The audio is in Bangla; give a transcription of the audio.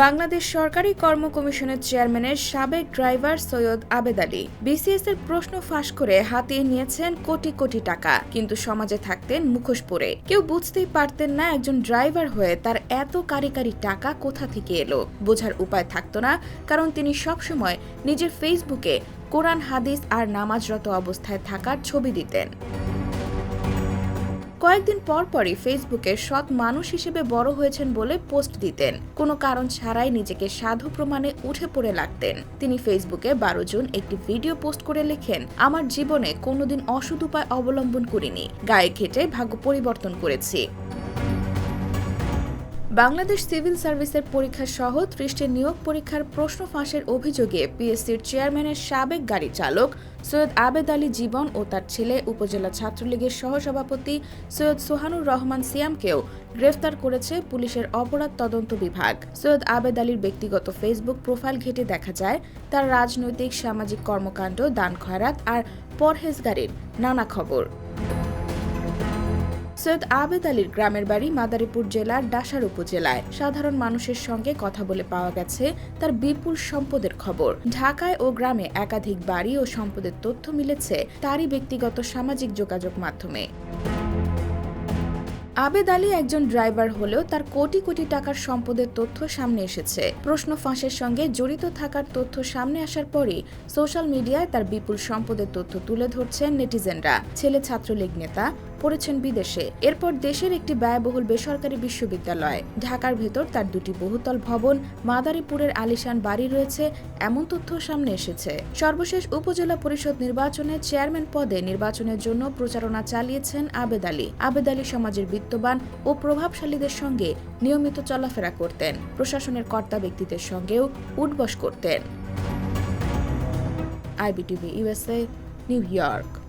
বাংলাদেশ সরকারি কর্ম কমিশনের চেয়ারম্যানের সাবেক ড্রাইভার সৈয়দ আবেদ আলী। বিসিএস এর প্রশ্ন ফাঁস করে হাতিয়ে নিয়েছেন কোটি কোটি টাকা, কিন্তু সমাজে থাকতেন মুখোশ পরে। কেউ বুঝতেই পারতেন না একজন ড্রাইভার হয়ে তার এত কারি কারি টাকা কোথা থেকে এলো। বোঝার উপায় থাকতো না, কারণ তিনি সবসময় নিজের ফেসবুকে কোরআন, হাদিস আর নামাজরত অবস্থায় থাকার ছবি দিতেন। কয়েকদিন পর পরই ফেসবুকে সৎ মানুষ হিসেবে বড় হয়েছেন বলে পোস্ট দিতেন। কোনো কারণ ছাড়াই নিজেকে সাধু প্রমাণে উঠে পড়ে লাগতেন। তিনি ফেসবুকে বারো জুন একটি ভিডিও পোস্ট করে লেখেন, আমার জীবনে কোনোদিন অসৎ উপায় অবলম্বন করিনি। গায়ে ঘেটে ভাগ্য পরিবর্তন করেছি। বাংলাদেশ সিভিল সার্ভিসের পরীক্ষা সহ ত্রিশটি নিয়োগ পরীক্ষার প্রশ্ন ফাঁসের অভিযোগে পিএসসির চেয়ারম্যানের সাবেক গাড়ি চালক সৈয়দ আবেদ আলী জীবন ও তার ছেলে উপজেলা ছাত্রলীগের সহসভাপতি সৈয়দ সোহানুর রহমান সিয়ামকেও গ্রেফতার করেছে পুলিশের অপরাধ তদন্ত বিভাগ। সৈয়দ আবেদ আলীর ব্যক্তিগত ফেসবুক প্রোফাইল ঘেটে দেখা যায়, তার রাজনৈতিক, সামাজিক কর্মকাণ্ড, দান খয়রাত আর পরহেজগারির নানা খবর। সৈয়দ আবেদ আলীর গ্রামের বাড়ি মাদারীপুর জেলার ডাসার উপজেলায়। সাধারণ মানুষের সঙ্গে কথা বলে পাওয়া গেছে তার বিপুল সম্পদের খবর। ঢাকায় ও গ্রামে একাধিক বাড়ি ও সম্পদের তথ্য মিলেছে তারই ব্যক্তিগত সামাজিক যোগাযোগ মাধ্যমে। আবেদ আলী একজন ড্রাইভার হলেও তার কোটি কোটি টাকার সম্পদের তথ্য সামনে এসেছে। প্রশ্ন ফাঁসের সঙ্গে জড়িত থাকার তথ্য সামনে আসার পরই সোশ্যাল মিডিয়ায় তার বিপুল সম্পদের তথ্য তুলে ধরছেন নেটিজেনরা। ছেলে ছাত্রলীগ নেতা পড়েছেন বিদেশে। এরপর দেশের একটি ব্যয়বহুল বেসরকারি বিশ্ববিদ্যালয়। ঢাকার ভেতর তার দুটি বহুতল ভবন, মাদারীপুরের আলিশান বাড়ি রয়েছে, এমন তথ্য সামনে এসেছে। সর্বশেষ উপজেলা পরিষদ নির্বাচনে চেয়ারম্যান পদে নির্বাচনের জন্য প্রচারণা চালিয়েছেন আবেদ আলী। আবেদ আলী সমাজের বিত্তবান ও প্রভাবশালীদের সঙ্গে নিয়মিত চলাফেরা করতেন। প্রশাসনের কর্তা ব্যক্তিদের সঙ্গেও উঠবস করতেন। IBTV USA New York.